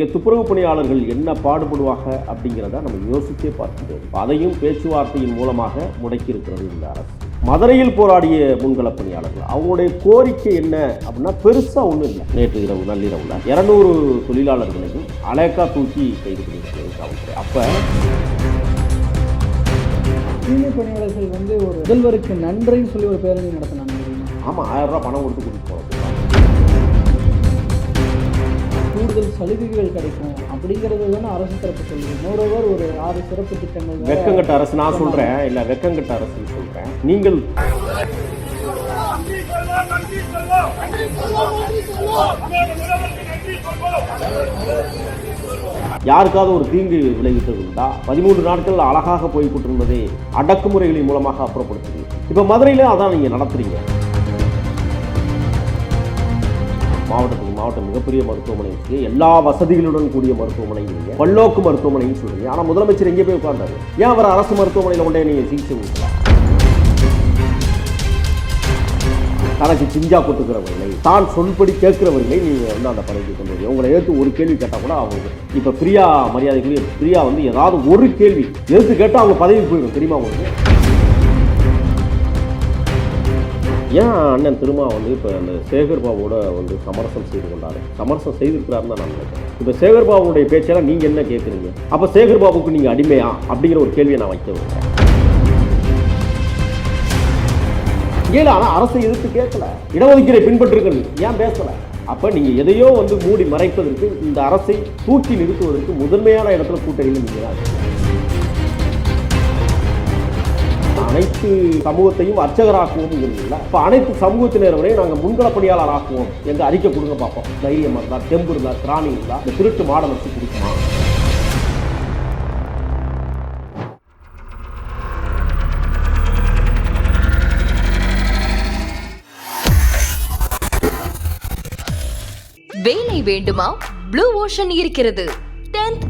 அங்கே துப்புரவு பணியாளர்கள் என்ன பாடுபடுவாங்க அப்படிங்கிறத நம்ம யோசிச்சே பார்க்க முடியாது. அதையும் பேச்சுவார்த்தையின் மூலமாக முடக்கி இருக்கிறது இந்த அரசு. மதுரையில் போராடிய முன்களப் பணியாளர்கள் அவங்களுடைய கோரிக்கை என்ன அப்படின்னா பெருசாக ஒன்றும் இல்லை. நேற்று இரவு நள்ளிரவுல இரநூறு தொழிலாளர்களையும் அலேக்கா தூக்கி கைது பண்ணியிருக்கிறது காவல்துறை. அப்போ தூய்மை பணியாளர்கள் வந்து ஒரு முதல்வருக்கு நன்றின்னு சொல்லி ஒரு பேரணி நடத்தினாங்க? ஆமாம் ஆயிரம் ரூபாய் பணம் கொடுத்து கூடுதல் சலுகைகள் கிடைக்கும். அப்படிங்கிறது தானே அரசு தரப்பு சொல்லுது. மோரோவர் ஒரு ஆறு சிறப்பு திட்டங்கள் வெக்கங்கட்ட அரசு நான் சொல்கிறேன் இல்லை வெக்கங்கட்ட அரசு சொல்கிறேன் நீங்கள் யாருக்காவது ஒரு தீங்கு விளைவித்தது உண்டா பதிமூன்று நாட்கள் அழகாக போய் கொண்டிருந்ததே அடக்குமுறைகளின் மூலமாக அப்புறப்படுத்துது இப்போ மதுரையில் அதான் நீங்கள் நடத்துறீங்க. மாவட்டத்துக்கு மாவட்டம் மிகப்பெரிய மருத்துவமனை இருக்கு. எல்லா வசதிகளுடன் கூடிய மருத்துவமனை இல்லைங்க பல்லோக்கு மருத்துவமனைன்னு சொல்றீங்க ஆனால் முதலமைச்சர் எங்கே போய் உட்கார்ந்தாரு? ஏன் அவர் அரசு மருத்துவமனையில் கொண்டே நீங்கள் சிகிச்சை கொடுக்கலாம் தனக்கு சிஞ்சா கொட்டுக்கிறவர்களை தான் சொல்படி கேட்கிறவர்களை நீங்கள் வந்து அந்த பதவிக்கு கொண்டு வரீங்க. உங்களை ஏற்று ஒரு கேள்வி கேட்டால் கூட அவங்க இப்போ பிரியா மரியாதைக்குரிய பிரியா வந்து ஏதாவது ஒரு கேள்வி எடுத்து கேட்டால் அவங்க பதவி போயிடும். தெரியுமா உங்களுக்கு? ஏன் அண்ணன் திருமா வந்து இப்போ அந்த சேகர் பாபுவோட வந்து சமரசம் செய்து கொண்டாரு? சமரசம் செய்திருக்கிறாருன்னு தான் நான் நினைக்கிறேன். இப்போ சேகர் பாபுடைய பேச்செல்லாம் நீங்கள் என்ன கேட்குறீங்க அப்போ சேகர் பாபுக்கு நீங்கள் அடிமையா? அப்படிங்கிற ஒரு கேள்வியை நான் வைக்க விரும்புகிறேன் ஏல ஆனால் அரசை எதிர்த்து கேட்கல. இடஒதுக்கீரை பின்பற்றுங்கள். ஏன் பேசலை? அப்போ நீங்கள் எதையோ வந்து மூடி மறைப்பதற்கு இந்த அரசை தூக்கி நிறுத்துவதற்கு முதன்மையான இடத்துல கூட்டணியில் நீங்கள் தான் அனைத்து சமூகத்தையும் அர்ச்சகராக்குவோம் இல்லை. இப்போ அனைத்து சமூகத்தினரையும் நாங்கள் முன்கள பணியாளர் ஆக்குவோம் எங்க அறிக்கை கொடுங்க பார்ப்போம் தைரியம் இருந்தால் தெம்பு இருந்தால் திராணி இருந்தால் இந்த திருட்டு மாடை வச்சு கொடுக்குமா வேலை வேண்டுமா? ப்ளூ ஓஷன் இருக்கிறது. 10th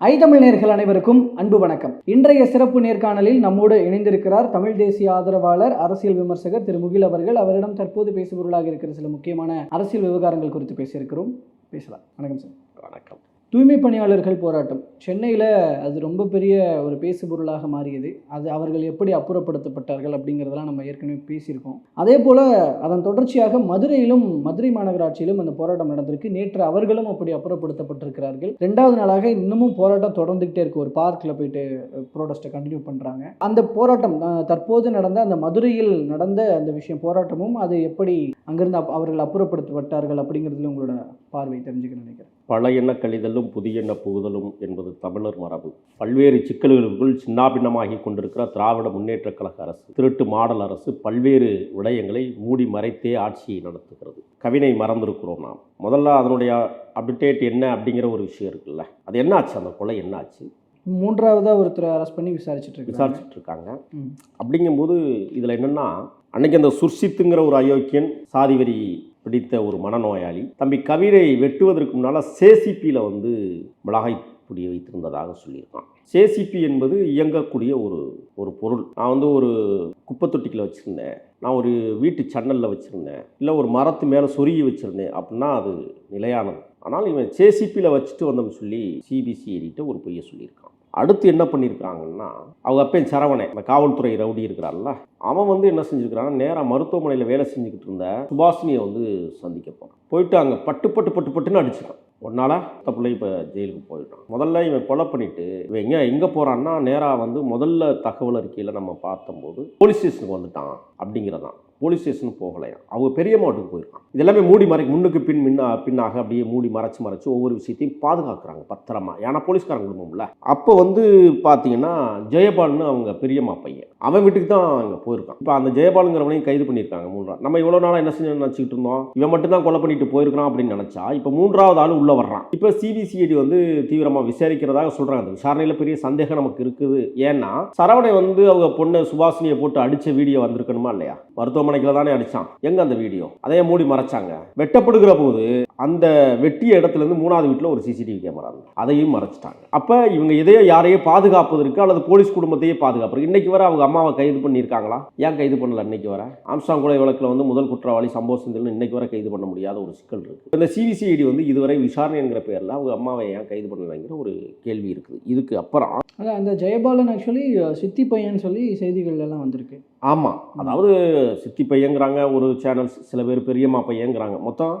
ஐதமிழ் நேர்கள் அனைவருக்கும் அன்பு வணக்கம். இன்றைய சிறப்பு நேர்காணலில் நம்மோடு இணைந்திருக்கிறார் தமிழ் தேசிய ஆதரவாளர் அரசியல் விமர்சகர் திரு முகில் அவர்கள். அவரிடம் தற்போது பேசுபொருளாக இருக்கிற சில முக்கியமான அரசியல் விவகாரங்கள் குறித்து பேசியிருக்கிறோம். பேசலாம். வணக்கம் சார். வணக்கம். தூய்மை பணியாளர்கள் போராட்டம். சென்னையில் அது ரொம்ப பெரிய ஒரு பேசுபொருளாக மாறியது. அது அவர்கள் எப்படி அப்புறப்படுத்தப்பட்டார்கள் அப்படிங்கிறதெல்லாம் நம்ம ஏற்கனவே பேசியிருக்கோம். அதே போல் அதன் தொடர்ச்சியாக மதுரையிலும் மதுரை மாநகராட்சியிலும் அந்த போராட்டம் நடந்திருக்கு. நேற்று அவர்களும் அப்படி அப்புறப்படுத்தப்பட்டிருக்கிறார்கள். ரெண்டாவது நாளாக இன்னமும் போராட்டம் தொடர்ந்துகிட்டே இருக்கு. ஒரு பார்க்கில் போயிட்டு ப்ரோடஸ்ட்டை கண்டினியூ பண்ணுறாங்க அந்த போராட்டம் தற்போது நடந்த அந்த மதுரையில் நடந்த அந்த விஷயம் போராட்டமும் அது எப்படி அங்கிருந்து அவர்கள் அப்புறப்படுத்தப்பட்டார்கள் அப்படிங்கிறதுல உங்களோட பார்வை தெரிஞ்சுக்க நினைக்கிறேன். பல எண்ண கழிதலும் புதிய எண்ண புகுதலும் என்பது தமிழர் மரபு. பல்வேறு சிக்கல்களுக்குள் சின்னாபின்னமாகி கொண்டிருக்கிற திராவிட முன்னேற்றக் கழக அரசு திருட்டு மாடல் அரசு பல்வேறு விடயங்களை மூடி மறைத்தே ஆட்சியை நடத்துகிறது. கவினை மறந்திருக்கிறோம் நாம். முதல்ல அதனுடைய அப்டேட் என்ன அப்படிங்கிற ஒரு விஷயம் இருக்குல்ல அது என்னாச்சு? அந்த கொலை என்னாச்சு? மூன்றாவதாக ஒருத்தரை அரெஸ்ட் பண்ணி விசாரிச்சுட்டு விசாரிச்சுட்டு இருக்காங்க. அப்படிங்கும்போது இதில் என்னென்னா அன்னைக்கு அந்த சுர்சித்துங்கிற ஒரு அயோக்கியன் சாதி வெறி பிடித்த ஒரு மனநோயாளி. தம்பி கவிரை வெட்டுவதற்கு முன்னால் சேசிபியில் வந்து மிளகாய் பொடியை வைத்திருந்ததாக சொல்லியிருக்கான். சேசிபி என்பது இயங்கக்கூடிய ஒரு ஒரு பொருள். நான் வந்து ஒரு குப்பை தொட்டிக்கில் வச்சுருந்தேன். நான் ஒரு வீட்டு சன்னலில் வச்சுருந்தேன். இல்லை ஒரு மரத்து மேலே சொருகி வச்சுருந்தேன் அப்படின்னா அது நிலையானது. ஆனால் இவன் சேசிபியில் வச்சுட்டு வந்தோம்னு சொல்லி சிபிசி சிபிசிஐடிட்ட ஒரு பொய்யை சொல்லியிருக்கான். அடுத்து என்ன பண்ணியிருக்காங்கன்னா அவங்க அப்பேன் சரவணன் இந்த காவல்துறை ரவுடி இருக்கிறாள்ல அவன் வந்து என்ன செஞ்சுருக்கிறான் நேராக மருத்துவமனையில் வேலை செஞ்சுக்கிட்டு இருந்த சுபாஷினியை வந்து சந்திக்க போகிறான் போயிட்டு அங்கே பட்டு பட்டு பட்டு பட்டுன்னு அடிச்சிட்டான். ஒன்னால அந்த பிள்ளை இப்போ ஜெயிலுக்கு போயிட்டான். முதல்ல இவன் கொலை பண்ணிட்டு இவன் எங்கே எங்கே போகிறான்னா நேராக வந்து முதல்ல தகவல் அறிக்கையில் நம்ம பார்த்தம்போது போலீஸ் ஸ்டேஷனுக்கு வந்துட்டான் அப்படிங்கிறதான். போலீஸ் ஸ்டேஷன் போகலையா? அவங்க பெரிய மாவட்டம் போயிருக்கான் இது எல்லாமே மூடி மறை முன்னுக்கு பின் முன்னா பின்னாக அப்படியே மூடி மறைச்சு மறைச்சு ஒவ்வொரு விஷயத்தையும் பாதுகாக்கிறாங்க பத்திரமா. ஏன்னா போலீஸ்காரங்க குடும்பம்ல. அப்போ வந்து பார்த்தீங்கன்னா ஜெயபால்னு அவங்க பெரியம்மா பையன். அவன் வீட்டுக்கு தான் அங்கே போயிருக்கான். இப்போ அந்த ஜெயபாலுங்கிறவனையும் கைது பண்ணியிருக்காங்க மூன்றா நம்ம இவ்வளோ நாளாக என்ன செஞ்சு நினச்சிக்கிட்டு இருந்தோம்? இவன் மட்டும் தான் கொலை பண்ணிட்டு போயிருக்கான் அப்படின்னு நினச்சா இப்போ மூன்றாவது ஆள் உள்ளே வர்றான். இப்போ சிபிசிஐடி வந்து தீவிரமாக விசாரிக்கிறதாக சொல்கிறாங்க அந்த விசாரணையில் பெரிய சந்தேகம் நமக்கு இருக்குது. ஏன்னா சரவணை வந்து அவங்க பொண்ணை சுபாஷினியை போட்டு அடித்த வீடியோ வந்திருக்கணுமா இல்லையா? மருத்துவமனை மருத்துவமனைக்குள்ள தானே அடித்தான் எங்கே அந்த வீடியோ? அதையே மூடி மறைச்சாங்க. வெட்டப்படுகிற போது அந்த வெட்டிய இடத்துல இருந்து மூணாவது வீட்டில் ஒரு சிசிடிவி கேமரா இருந்தது. அதையும் மறைச்சிட்டாங்க. அப்போ இவங்க இதையோ யாரையோ பாதுகாப்பதற்கு அல்லது போலீஸ் குடும்பத்தையே பாதுகாப்பு இன்னைக்கு வரை அவங்க அம்மாவை கைது பண்ணியிருக்காங்களா? ஏன் கைது பண்ணல இன்னைக்கு வரை? ஆம்ஸ்டாங் கொலை வழக்கில் வந்து முதல் குற்றவாளி சம்பவ செந்தில் இன்னைக்கு வரை கைது பண்ண முடியாத ஒரு சிக்கல் இருக்கு. இந்த சிபிசிஐடி வந்து இதுவரை விசாரணை என்கிற பேரில் அவங்க அம்மாவை ஏன் கைது பண்ணலைங்கிற ஒரு கேள்வி இருக்குது. இதுக்கு அப்புறம் அதான் அந்த ஜெயபாலன் ஆக்சுவலி சித்தி பையன் சொல்லி செய்திகள் எல்லாம் வந்திருக்கு. ஆமாம் அதாவது சித்தி பையங்கிறாங்க ஒரு சேனல்ஸ் சில பேர் பெரியம்மா பையங்கிறாங்க. மொத்தம்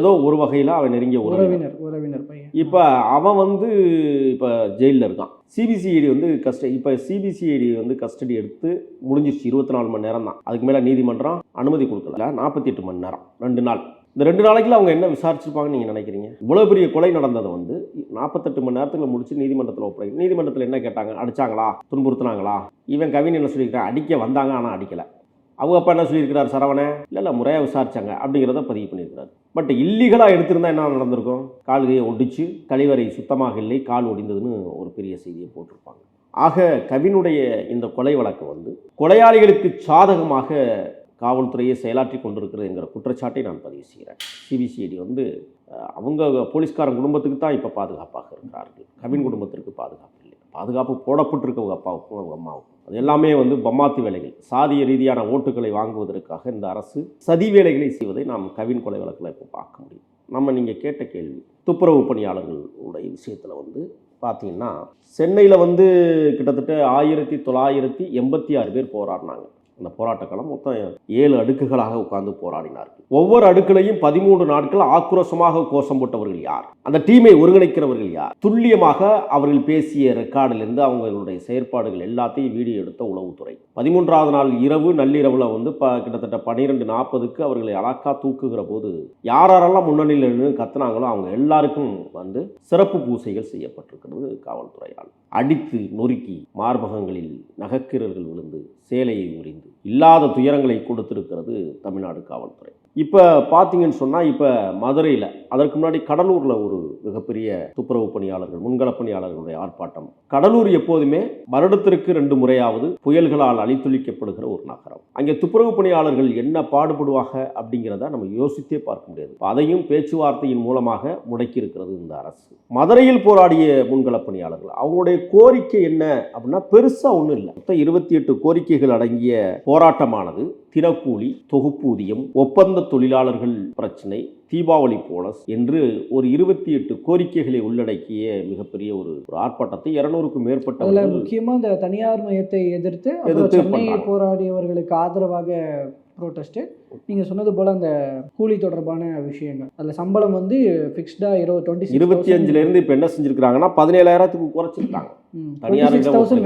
ஏதோ ஒரு வகையில் அவன் நெருங்கிய உறவினர். உறவினர் பையன். இப்போ அவன் வந்து இப்போ ஜெயிலில் இருக்கான். சிபிசிஐடி வந்து கஸ்டடி இப்போ சிபிசிஐடி வந்து கஸ்டடி எடுத்து முடிஞ்சிருச்சு. இருபத்தி நாலு மணி நேரம் தான். அதுக்கு மேலே நீதிமன்றம் அனுமதி கொடுக்கல. நாற்பத்தி எட்டு மணி நேரம். ரெண்டு நாள். இந்த ரெண்டு நாளைக்குள்ள அவங்க என்ன விசாரிச்சிருப்பாங்கன்னு நீங்கள் நினைக்கிறீங்க? இவ்வளோ பெரிய கொலை நடந்ததை வந்து நாற்பத்தெட்டு மணி நேரத்துக்கு முடிச்சு நீதிமன்றத்தில் ஒப்படை நீதிமன்றத்தில் என்ன கேட்டாங்க? அடிச்சாங்களா? துன்புறுத்துனாங்களா? இவன் கவின் என்ன சொல்லியிருக்கான் அடிக்க வந்தாங்க ஆனால் அடிக்கலை. அவங்க அப்பா என்ன சொல்லியிருக்கிறார் சரவணை? இல்லை இல்லை முறையாக விசாரிச்சாங்க அப்படிங்கிறத பதிவு பண்ணியிருக்கிறார். பட் இல்லீகலாக எடுத்திருந்தால் என்ன நடந்திருக்கும்? கால்கையை ஒடிச்சு கழிவறை சுத்தமாக இல்லை கால் ஒடிந்ததுன்னு ஒரு பெரிய செய்தியை போட்டிருப்பாங்க. ஆக கவினுடைய இந்த கொலை வழக்கு வந்து கொலையாளிகளுக்கு சாதகமாக காவல்துறையை செயலாற்றி கொண்டிருக்கிறது என்கிற குற்றச்சாட்டை நான் பதிவு செய்கிறேன். சிபிசிஐடி வந்து அவங்க போலீஸ்காரன் குடும்பத்துக்கு தான் இப்போ பாதுகாப்பாக இருக்கிறார்கள். கவின் குடும்பத்திற்கு பாதுகாப்பு இல்லை. பாதுகாப்பு போடப்பட்டிருக்கவங்க அப்பாவுக்கும் அவங்க அம்மாவுக்கும் அது எல்லாமே வந்து பம்மாத்து வேலைகள். சாதிய ரீதியான ஓட்டுகளை வாங்குவதற்காக இந்த அரசு சதி வேலைகளை செய்வதை நாம் கவின் கொலை வழக்கில் இப்போ பார்க்க முடியும். நம்ம நீங்கள் கேட்ட கேள்வி துப்புரவு பணியாளர்களுடைய விஷயத்தில் வந்து பார்த்தீங்கன்னா சென்னையில் வந்து கிட்டத்தட்ட ஆயிரத்தி தொள்ளாயிரத்தி எண்பத்தி ஆறு பேர் போராடினாங்க. அந்த போராட்ட காலம் மொத்தம் ஏழு அடுக்குகளாக உட்கார்ந்து போராடினார்கள். ஒவ்வொரு அடுக்குலையும் பதிமூன்று நாட்கள் ஆக்ரோஷமாக கோஷம் போட்டவர்கள் யார்? அந்த டீமை ஒருங்கிணைக்கிறவர்கள் யார்? துல்லியமாக அவர்கள் பேசிய ரெக்கார்டிலிருந்து அவங்களுடைய செயற்பாடுகள் எல்லாத்தையும் வீடியோ எடுத்த உளவுத்துறை. பதிமூன்றாவது நாள் இரவு நள்ளிரவில் வந்து ப கிட்டத்தட்ட பன்னிரெண்டு நாற்பதுக்கு அவர்களை அலாக்கா தூக்குகிற போது யாரெல்லாம் முன்னணியில் நின்று கத்துனாங்களோ அவங்க எல்லாருக்கும் வந்து சிறப்பு பூசைகள் செய்யப்பட்டிருக்கிறது காவல்துறையால். அடித்து நொறுக்கி மார்பகங்களில் நகைக்கீரல்கள் விழுந்து சேலையை உரிந்து இல்லாத துயரங்களை கொடுத்திருக்கிறது தமிழ்நாடு காவல்துறை. இப்போ பார்த்தீங்கன்னு சொன்னால் இப்போ மதுரையில் அதற்கு முன்னாடி கடலூரில் ஒரு மிகப்பெரிய துப்புரவு பணியாளர்கள் முன்களப் பணியாளர்களுடைய ஆர்ப்பாட்டம். கடலூர் எப்போதுமே வருடத்திற்கு ரெண்டு முறையாவது புயல்களால் அழித்துளிக்கப்படுகிற ஒரு நகரம். அங்கே துப்புரவு பணியாளர்கள் என்ன பாடுபடுவாங்க அப்படிங்கிறத நம்ம யோசித்தே பார்க்க முடியாது. அதையும் பேச்சுவார்த்தையின் மூலமாக முடக்கி இருக்கிறது இந்த அரசு. மதுரையில் போராடிய முன்களப் பணியாளர்கள் அவங்களுடைய கோரிக்கை என்ன அப்படின்னா பெருசாக ஒன்றும் இல்லை. மொத்தம் இருபத்தி எட்டு கோரிக்கைகள் அடங்கிய போராட்டமானது தினக்கூலி தொகுப்பூதியம் ஒப்பந்த தொழிலாளர்கள் பிரச்சனை தீபாவளி போனஸ் என்று ஒரு இருபத்தி எட்டு கோரிக்கைகளை உள்ளடக்கிய மிகப்பெரிய ஒரு ஆர்ப்பாட்டத்தை இருநூறுக்கும் மேற்பட்ட முக்கியமா இந்த தனியார் மையத்தை எதிர்த்து எதிர்த்து. போராடியவர்களுக்கு ஆதரவாக ப்ரோட்டஸ்ட்டு நீங்கள் சொன்னது போல் அந்த கூலி தொடர்பான விஷயங்கள். அதில் சம்பளம் வந்து ஃபிக்ஸ்டாக இருபது டுவெண்ட்டி இருபத்தி அஞ்சுல இருந்து இப்போ என்ன செஞ்சிருக்கிறாங்கன்னா பதினேழாயிரத்துக்கு குறைச்சிருக்காங்க.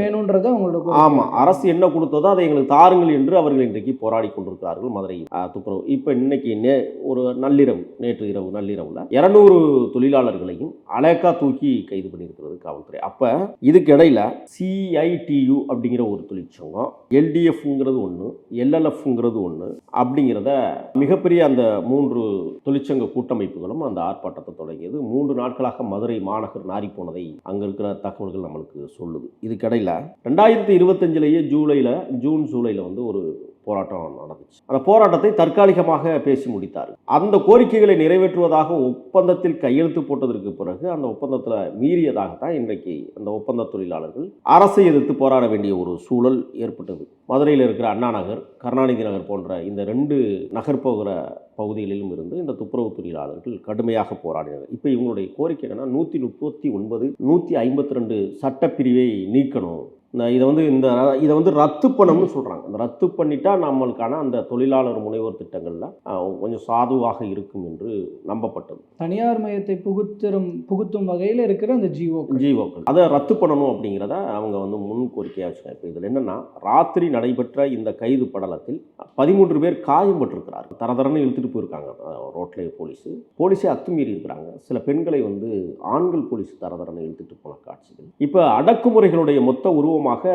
வேணுன்றது அவங்களோட. ஆமாம் அரசு என்ன கொடுத்ததோ அதை எங்களுக்கு தாருங்கள் என்று அவர்கள் இன்றைக்கு போராடி கொண்டிருக்கிறார்கள் மதுரை துப்புரவு. இப்போ இன்னைக்கு ஒரு நள்ளிரவு நேற்று இரவு நள்ளிரவில் இரநூறு தொழிலாளர்களையும் அலேக்கா தூக்கி கைது பண்ணியிருக்கிறது காவல்துறை. அப்போ இதுக்கு இடையில சிஐடியு அப்படிங்கிற ஒரு தொழிற்சங்கம் எல்டிஎஃப்ங்கிறது ஒன்று எல்எல்எஃப்ங்கிறது ஒன்று அப்படிங்கிறத மிகப்பெரிய அந்த மூன்று தொழிற்சங்க கூட்டமைப்புகளும் அந்த ஆர்ப்பாட்டத்தை தொடங்கியது. மூன்று நாட்களாக மதுரை மாநகர் நாரி போனதை அங்கே இருக்கிற தகவல்கள் நம்மளுக்கு சொல்லுது. இதுக்கிடையில் ரெண்டாயிரத்தி இருபத்தஞ்சிலேயே ஜூலையில் ஜூன் ஜூலையில் வந்து ஒரு போராட்டம் நடந்துச்சு. அந்த போராட்டத்தை தற்காலிகமாக பேசி முடித்தார். அந்த கோரிக்கைகளை நிறைவேற்றுவதாக ஒப்பந்தத்தில் கையெழுத்து போட்டதற்கு பிறகு அந்த ஒப்பந்தத்தில் மீறியதாகத்தான் இன்றைக்கு அந்த ஒப்பந்த தொழிலாளர்கள் அரசை எதிர்த்து போராட வேண்டிய ஒரு சூழல் ஏற்பட்டது. மதுரையில் இருக்கிற அண்ணா நகர் கருணாநிதி நகர் போன்ற இந்த ரெண்டு நகர் போகிற பகுதிகளிலும் இருந்து இந்த துப்புரவு தொழிலாளர்கள் கடுமையாக போராடினர். இப்போ இவங்களுடைய கோரிக்கை என்னன்னா நூற்றி முப்பத்தி ஒன்பது நூற்றி ஐம்பத்தி ரெண்டு சட்டப்பிரிவை நீக்கணும். இதை வந்து இந்த இதை வந்து ரத்து பண்ணணும்னு சொல்கிறாங்க இந்த ரத்து பண்ணிட்டா நம்மளுக்கான அந்த தொழிலாளர் முனைவோர் திட்டங்களில் கொஞ்சம் சாதுவாக இருக்கும் என்று நம்பப்பட்டது. தனியார் மையத்தை புகுத்தரும் புகுத்தும் வகையில் இருக்கிற அந்த ஜிஓக்கள் ஜீவோக்கள் அதை ரத்து பண்ணணும் அப்படிங்கிறத அவங்க வந்து முன் கோரிக்கையாக வச்சுருக்காங்க இப்போ இதில் என்னென்னா ராத்திரி நடைபெற்ற இந்த கைது படலத்தில் பதிமூன்று பேர் காயம்பட்டிருக்கிறார் தரதரன்னு இழுத்துட்டு போயிருக்காங்க. ரோட்லேயே போலீஸு. போலீஸே அத்துமீறி இருக்கிறாங்க. சில பெண்களை வந்து ஆண்கள் போலீஸ் தரதரன்னு இழுத்துட்டு போன காட்சிகள். இப்போ அடக்குமுறைகளுடைய மொத்த உருவமாக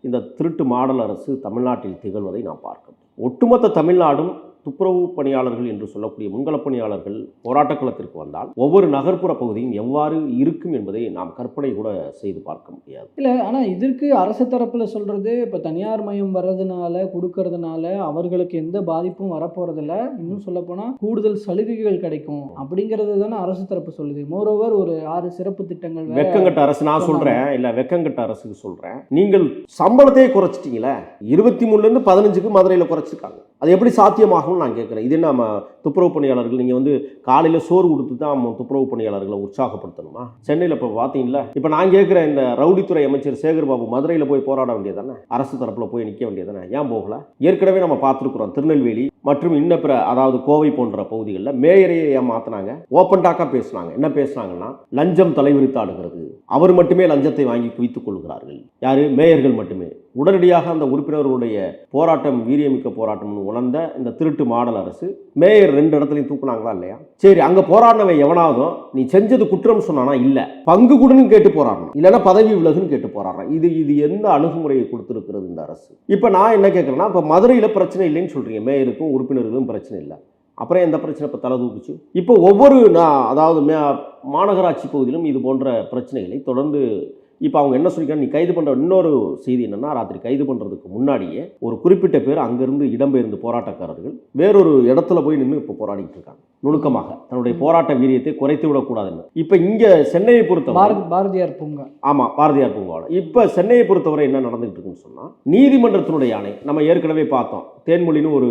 இந்த திருட்டு மாடல் அரசு தமிழ்நாட்டில் திகழ்வதை நாம் பார்க்கிறோம் ஒட்டுமொத்த தமிழ்நாடும் துப்புரவு பணியாளர்கள் என்று சொல்லக்கூடிய முன்களப் பணியாளர்கள் போராட்டக் களத்திற்கு வந்தால் ஒவ்வொரு நகர்ப்புற பகுதியும் எவ்வாறு இருக்கும் என்பதை நாம் கற்பனை கூட செய்து பார்க்க முடியாது. இல்லை ஆனால் இதற்கு அரசு தரப்பில் சொல்கிறது இப்போ தனியார் மயம் வர்றதுனால கொடுக்கறதுனால அவர்களுக்கு எந்த பாதிப்பும் வரப்போகிறதில்ல இன்னும் சொல்லப்போனால் கூடுதல் சலுகைகள் கிடைக்கும் அப்படிங்கிறது தானே அரசு தரப்பு சொல்லுது. மோரோவர் ஒரு ஆறு சிறப்பு திட்டங்கள் வெக்கங்கட்ட அரசு நான். சொல்றேன். இல்ல வெக்கங்கட்ட அரசுக்கு சொல்றேன். நீங்கள் சம்பளத்தையே குறைச்சிட்டீங்களே இருபத்தி மூணுல இருந்து பதினஞ்சுக்கு மதுரையில் குறைச்சிருக்காங்க. அது எப்படி சாத்தியமாகும்னு நான் கேட்குறேன். இது நம்ம துப்புரவு பணியாளர்கள் நீங்கள் வந்து காலையில் சோறு கொடுத்து தான் துப்புரவு பணியாளர்களை உற்சாகப்படுத்தணுமா? சென்னையில் இப்போ பார்த்தீங்களா இப்போ நான் கேட்குற இந்த ரவுடித்துறை அமைச்சர் சேகர் பாபு மதுரையில் போய் போராட வேண்டியதானே அரசு தரப்பில் போய் நிற்க வேண்டியதானே ஏன் போகல? ஏற்கனவே நம்ம பார்த்துருக்குறோம் திருநெல்வேலி மற்றும் இன்ன பிற அதாவது கோவை போன்ற பகுதிகளில் மேயரையே ஏன் மாற்றினாங்க ஓப்பன் டாக்காக பேசுனாங்க. என்ன பேசுனாங்கன்னா லஞ்சம் தலைவிரித்தாடுகிறது. அவர் மட்டுமே லஞ்சத்தை வாங்கி குவித்துக் கொள்கிறார்கள். யாரு? மேயர்கள் மட்டுமே. உடனடியாக அந்த உறுப்பினர்களுடைய போராட்டம் வீரியமிக்க போராட்டம்னு உணர்ந்த இந்த திருட்டு மாடல் அரசு மேயர் ரெண்டு இடத்துலையும் தூக்குனாங்களா இல்லையா? சரி அங்க போராடினவன் எவனாவதும் நீ செஞ்சது குற்றம் சொன்னானா? இல்ல. பங்கு கொடுன்னு கேட்டு போராடணும் இல்லைன்னா பதவி விலகுன்னு கேட்டு போராடுறான். இது இது எந்த அணுகுமுறையை கொடுத்துருக்கிறது இந்த அரசு? இப்போ நான் என்ன கேட்குறேன்னா இப்போ மதுரையில் பிரச்சனை இல்லைன்னு சொல்றீங்க. மேயருக்கும் உறுப்பினருக்கும் பிரச்சனை இல்லை. அப்புறம் எந்த பிரச்சனை இப்போ தலை தூக்குச்சு? இப்போ ஒவ்வொரு நான் அதாவது மே மாநகராட்சி பகுதியிலும் இது போன்ற பிரச்சனைகளை தொடர்ந்து இப்போ அவங்க என்ன சொல்லிக்கிறாங்க நீ கைது பண்ணுற இன்னொரு செய்தி என்னன்னா ராத்திரி கைது பண்ணுறதுக்கு முன்னாடியே ஒரு குறிப்பிட்ட பேர் அங்கேருந்து இடம்பெயர்ந்து போராட்டக்காரர்கள் வேறொரு இடத்துல போய் நின்று இப்போ போராடிட்டு இருக்காங்க. நுணுக்கமாக தன்னுடைய போராட்ட வீரியத்தை குறைத்து விடக்கூடாதுன்னு இப்போ இங்கே சென்னையை பொறுத்தவரை பாரத் பாரதியார் பூங்கா. ஆமாம் பாரதியார் பூங்காவில் இப்போ சென்னையை பொறுத்தவரை என்ன நடந்துகிட்டு இருக்குன்னு சொன்னால் நீதிமன்றத்தினுடைய ஆணை நம்ம ஏற்கனவே பார்த்தோம். தேன்மொழின்னு ஒரு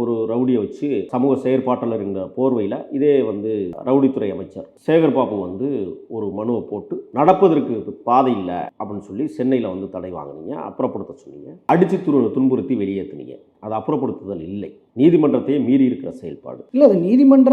ஒரு ரவுடியை வச்சு சமூக செயற்பாட்டாளர் என்ற போர்வையில் இதே வந்து ரவுடித்துறை அமைச்சர் சேகர் பாபு வந்து ஒரு மனுவை போட்டு நடப்பதற்கு பாதை இல்லை அப்படின்னு சொல்லி சென்னையில் வந்து தடை வாங்கினீங்க அப்புறப்படுத்த சொன்னீங்க. அடித்து துரு துன்புறுத்தி வெளியேற்றுனீங்க அது அப்புறப்படுத்துதல் இல்லை. நீதிமன்றத்தையே மீறி இருக்கிற செயல்பாடு. இல்லை அது நீதிமன்ற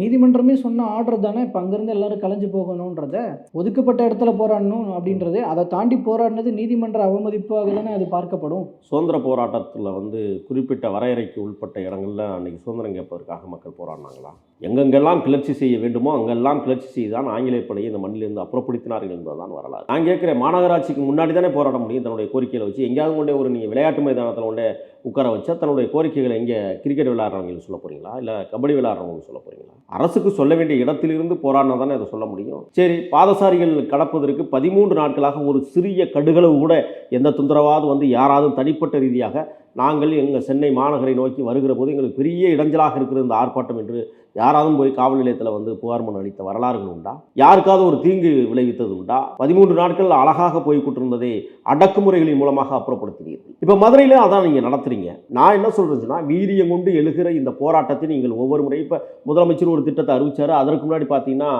நீதிமன்றமே சொன்ன ஆர்டர் தானே? இப்போ அங்கேருந்து எல்லாரும் கலைஞ்சு போகணுன்றத ஒதுக்கப்பட்ட இடத்துல போராடணும் அப்படின்றது? அதை தாண்டி போராடினது நீதிமன்ற அவமதிப்பாக தானே அது பார்க்கப்படும்? சுதந்திர போராட்டத்தில் வந்து குறிப்பிட்ட வரையறைக்கு உட்பட்ட இடங்கள்ல அன்னைக்கு சுதந்திரம் கேட்பதற்காக மக்கள் போராடினாங்களா? எங்கெங்கெல்லாம் கிளர்ச்சி செய்ய வேண்டுமோ அங்கெல்லாம் கிளர்ச்சி செய்து தான் ஆங்கிலேய படையை இந்த மண்ணிலிருந்து அப்புறப்படுத்தினார்கள் என்பதுதான் வரலாறு. நான் கேட்குறேன் மாநகராட்சிக்கு முன்னாடி தானே போராட முடியும் தன்னுடைய கோரிக்கைகளை வச்சு. எங்கேயாவது கொண்டே ஒரு நீங்கள் விளையாட்டு மைதானத்தில் கொண்டே உட்கார வச்சா தன்னுடைய கோரிக்கைகளை இங்கே கிரிக்கெட் விளையாடுறவங்களுக்கு சொல்ல போகிறீங்களா இல்லை கபடி விளையாடுறவங்களுக்கு சொல்ல போகிறீங்களா அரசுக்கு சொல்ல வேண்டிய இடத்திலிருந்து போராடினா தானே அதை சொல்ல முடியும். சரி பாதசாரிகள் கடப்பதற்கு பதிமூன்று நாட்களாக ஒரு சிறிய கடுகளவு கூட எந்த தொந்தரவாவது வந்து யாராவது தனிப்பட்ட ரீதியாக நாங்கள் எங்கள் சென்னை மாநகரை நோக்கி வருகிற போது எங்களுக்கு பெரிய இடைஞ்சலாக இருக்கிற இந்த ஆர்ப்பாட்டம் என்று யாராவது போய் காவல் நிலையத்தில் வந்து புகார் மனு அளித்த வரலாறுகள் உண்டா? யாருக்காவது ஒரு தீங்கு விளைவித்தது உண்டா? பதிமூன்று நாட்கள் அழகாக போய் கொண்டிருந்ததை அடக்குமுறைகளின் மூலமாக அப்புறப்படுத்தினீர்கள். இப்போ மதுரையில் அதான் நீங்கள் நடத்துறீங்க. நான் என்ன சொல்கிறேன்னா வீரியம் கொண்டு எழுகிற இந்த போராட்டத்தை நீங்கள் ஒவ்வொரு முறையும் இப்போ முதலமைச்சர் ஒரு திட்டத்தை அறிவிச்சாரு. அதற்கு முன்னாடி பார்த்தீங்கன்னா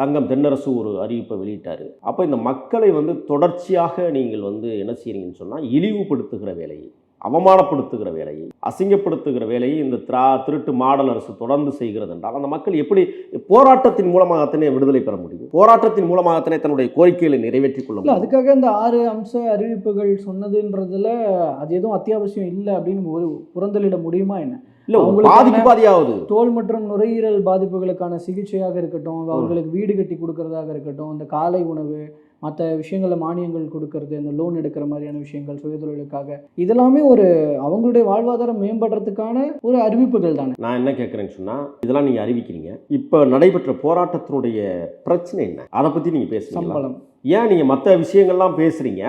தங்கம் தென்னரசு ஒரு அறிவிப்பை வெளியிட்டார். அப்போ இந்த மக்களை வந்து தொடர்ச்சியாக நீங்கள் வந்து என்ன செய்கிறீங்கன்னு சொன்னால் இழிவுபடுத்துகிற வேலையை அவமானப்படுத்துகிற வேலையை அசிங்கப்படுத்துகிற வேலையை இந்த திரா திருட்டு மாடல் அரசு தொடர்ந்து செய்கிறது என்றால் அந்த மக்கள் எப்படி போராட்டத்தின் மூலமாகத்தானே விடுதலை பெற முடியும்? போராட்டத்தின் மூலமாகத்தானே தன்னுடைய கோரிக்கைகளை நிறைவேற்றிக் கொள்ள அதுக்காக இந்த ஆறு அம்ச அறிவிப்புகள் சொன்னதுன்றதுல அது எதுவும் அத்தியாவசியம் இல்லை அப்படின்னு ஒரு புறந்தளிட முடியுமா என்ன? பாதிக்கு பாதியாவது. தோல் மற்றும் நுரையீரல் பாதிப்புகளுக்கான சிகிச்சையாக இருக்கட்டும் அவர்களுக்கு வீடு கட்டி கொடுக்கறதாக இருக்கட்டும் இந்த காலை உணவு மற்ற விஷயங்களில் மானியங்கள் கொடுக்கறது இந்த லோன் எடுக்கிற மாதிரியான விஷயங்கள் சுயதொழிலுக்காக. இதெல்லாமே ஒரு அவங்களுடைய வாழ்வாதாரம் மேம்படுறதுக்கான ஒரு அறிவிப்புகள் தானே? நான் என்ன கேட்குறேன்னு சொன்னால் இதெல்லாம் நீங்கள் அறிவிக்கிறீங்க. இப்போ நடைபெற்ற போராட்டத்தினுடைய பிரச்சனை என்ன? அதை பற்றி நீங்கள் பேசுறீங்களா சம்பளம். ஏன் நீங்கள் மற்ற விஷயங்கள்லாம் பேசுகிறீங்க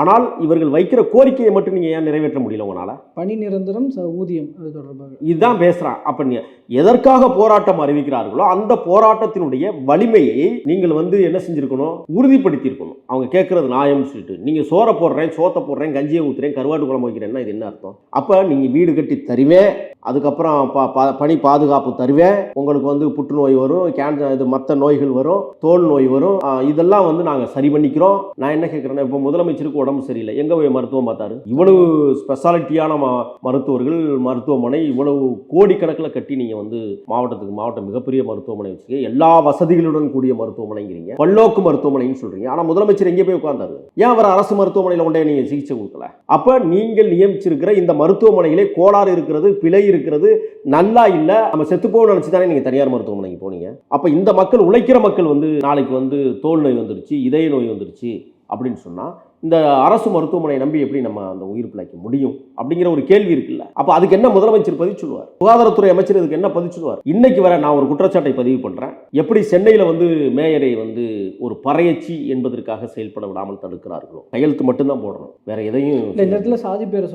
ஆனால் இவர்கள் வைக்கிற கோரிக்கையை மட்டும் நீங்கள் ஏன் நிறைவேற்ற முடியல உங்களால்? பணி நிரந்தரம் ஊதியம் அது தொடர்பாக. இதுதான் பேசுகிறான் அப்போ நீ எதற்காக போராட்டம் அறிவிக்கிறார்களோ அந்த போராட்டத்தினுடைய வலிமையை நீங்கள் வந்து என்ன செஞ்சுருக்கணும்? உறுதிப்படுத்தியிருக்கணும். அவங்க கேட்குறது நியாயம்னு சொல்லிட்டு. நீங்கள் சோறை போடுறேன் சோத்தை போடுறேன் கஞ்சியை ஊற்றுறேன் கருவாட்டு குழம்பு வைக்கிறேன்னா இது என்ன அர்த்தம்? அப்போ நீங்கள் வீடு கட்டி தருவேன் அதுக்கப்புறம் ப பணி பாதுகாப்பு தருவேன் உங்களுக்கு வந்து புற்றுநோய் வரும் கேன்சர் இது மற்ற நோய்கள் வரும் தோல் நோய் வரும் இதெல்லாம் வந்து நாங்கள் சரி பண்ணிக்கிறோம். நான் என்ன கேட்குறேன்னா இப்போ முதலமைச்சருக்கு உடம்பு சரியில்லை. எங்கே போய் மருத்துவம் பார்த்தாரு? இவ்வளவு ஸ்பெஷாலிட்டியான ம மருத்துவர்கள் மருத்துவமனை இவ்வளவு கோடிக்கணக்கில் கட்டி நீங்கள் வந்து மாவட்டத்துக்கு மாவட்டம் மிகப்பெரிய மருத்துவமனை வச்சுக்க எல்லா வசதிகளுடன் கூடிய மருத்துவமனைங்கிறீங்க. பல்லோக்கு மருத்துவமனைன்னு சொல்கிறீங்க ஆனால் முதலமைச்சர் எங்கே போய் உட்கார்ந்தாரு? ஏன் அவர் அரசு மருத்துவமனையில் கொண்டே நீங்கள் சிகிச்சை கொடுக்கல? அப்போ நீங்கள் நியமிச்சிருக்கிற இந்த மருத்துவமனையிலே கோளாறு இருக்கிறது பிழை இருக்கிறது நல்லா இல்லை நம்ம செத்து நினச்சி தானே நீங்கள் தனியார் மருத்துவமனைக்கு போனீங்க? அப்போ இந்த மக்கள் உழைக்கிற மக்கள் வந்து நாளைக்கு வந்து தோல் நோய் வந்துருச்சு இதய நோய் வந்துருச்சு அப்படின்னு சொன்னால் இந்த அரசு மருத்துவமனையை நம்பி எப்படி நம்ம அந்த உயிர் பிழைக்க முடியும் அப்படிங்கிற ஒரு கேள்வி இருக்குல்ல. அப்போ அதுக்கு என்ன முதலமைச்சர் பதில் சொல்லுவார்? சுகாதாரத்துறை அமைச்சர் இதுக்கு என்ன பதில் சொல்லுவார்? இன்னைக்கு வர நான் ஒரு குற்றச்சாட்டை பதிவு பண்ணுறேன் எப்படி சென்னையில் வந்து மேயரை வந்து ஒரு பறையச்சி என்பதற்காக செயல்பட விடாமல் தடுக்கிறார்களோ? கையெழுத்து மட்டும்தான் போடணும். வேற எதையும் இந்த இடத்துல சாதி பேரை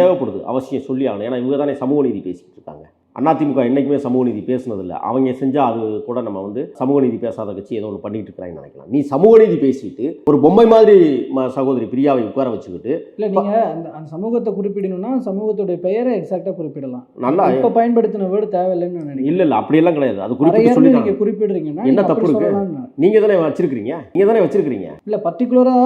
தேவைப்படுது. அவசியம் சொல்லி ஆகணும். ஏன்னா இவங்க தானே சமூக நீதி பேசிட்டு இருக்காங்க. அதிமுக என்னைக்குமே சமூக நீதி பேசுனதில்ல. அவங்க செஞ்சால் அது கூட நம்ம வந்து சமூக நீதி பேசாத கட்சி ஏதோ ஒன்று பண்ணிட்டு இருக்கிறாங்கன்னு நினைக்கலாம். நீ சமூக நீதி பேசிட்டு ஒரு பொம்மை மாதிரி சகோதரி பிரியாவை உட்கார வச்சுக்கிட்டு இல்லை நீங்கள் அந்த அந்த சமூகத்தை குறிப்பிடணும்னா சமூகத்துடைய பெயரை எக்ஸாக்டாக குறிப்பிடலாம். நல்லா இப்போ பயன்படுத்தின வேர்டு தேவையில்லைன்னு நான் நினைக்கிறேன். இல்ல இல்ல அப்படியெல்லாம் கிடையாது. அது குறிப்பிட்டு சொல்லி நீங்க குறிப்பிடுறீங்கன்னா என்ன தப்பு இருக்கு? சொல்லலாம்னு நான். நீங்க தானே வச்சிருக்கீங்க நீங்க தானே வச்சிருக்கீங்க இல்ல பர்டிகுலரா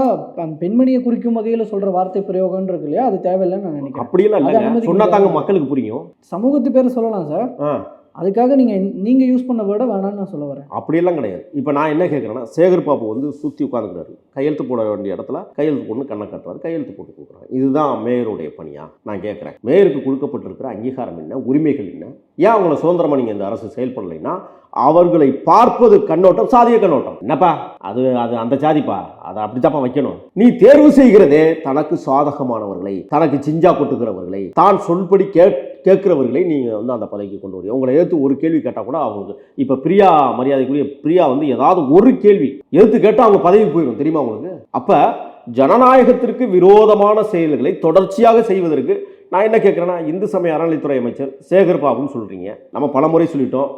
அந்த பெண்மணியை குறிக்கும் வகையில சொல்ற வார்த்தை பிரயோகம் இருக்கு இல்லையா? அது தேவையில்லைன்னு நான் நினைக்கிறேன். அப்படியெல்லாம் அனுமதிக்க சொன்னா தாங்க. மக்களுக்கு புரியும். சமூகத்து பேரை சொல்லலாம். சார். ஆ. அதுக்காக நீங்க நீங்க யூஸ் பண்ண வேர்டை வேணாம்னு நான் சொல்ல வரேன். அப்படியெல்லாம் கிடையாது. இப்போ நான் என்ன கேட்குறேன்னா சேகர் பாபு வந்து சுற்றி உட்காந்துக்கிறாரு கையெழுத்து போட வேண்டிய இடத்துல கையெழுத்து போட்டு கண்ணை காட்டுவார் கையெழுத்து போட்டு கொடுக்குறாங்க இதுதான் மேயருடைய பணியா? நான் கேட்குறேன். மேயருக்கு கொடுக்கப்பட்டிருக்கிற அங்கீகாரம் என்ன? உரிமைகள் என்ன? ஏன் அவங்கள சுதந்திரமாக நீங்கள் இந்த அரசு செயல்படலைன்னா அவர்களை பார்ப்பது கண்ணோட்டம் சாதிய கண்ணோட்டம். என்னப்பா? அது அது அந்த ஜாதிப்பா அதை அப்படித்தாப்பா வைக்கணும். நீ தேர்வு செய்கிறதே தனக்கு சாதகமானவர்களை தனக்கு சிஞ்சா கொட்டுகிறவர்களை தான் சொல்படி கே கேட்குறவர்களை நீங்கள் வந்து அந்த பதவிக்கு கொண்டு வரீங்க. உங்களை எடுத்து ஒரு கேள்வி கேட்டால் கூட அவங்களுக்கு இப்போ பிரியா மரியாதைக்குரிய பிரியா வந்து ஏதாவது ஒரு கேள்வி எடுத்து கேட்டால் அவங்க பதவி போயிடும் தெரியுமா உங்களுக்கு? அப்போ ஜனநாயகத்திற்கு விரோதமான செயல்களை தொடர்ச்சியாக செய்வதற்கு நான் என்ன கேட்குறேன்னா இந்து சமய அறநிலைத்துறை அமைச்சர் சேகர் பாபுன்னு சொல்கிறீங்க நம்ம பலமுறை சொல்லிட்டோம்.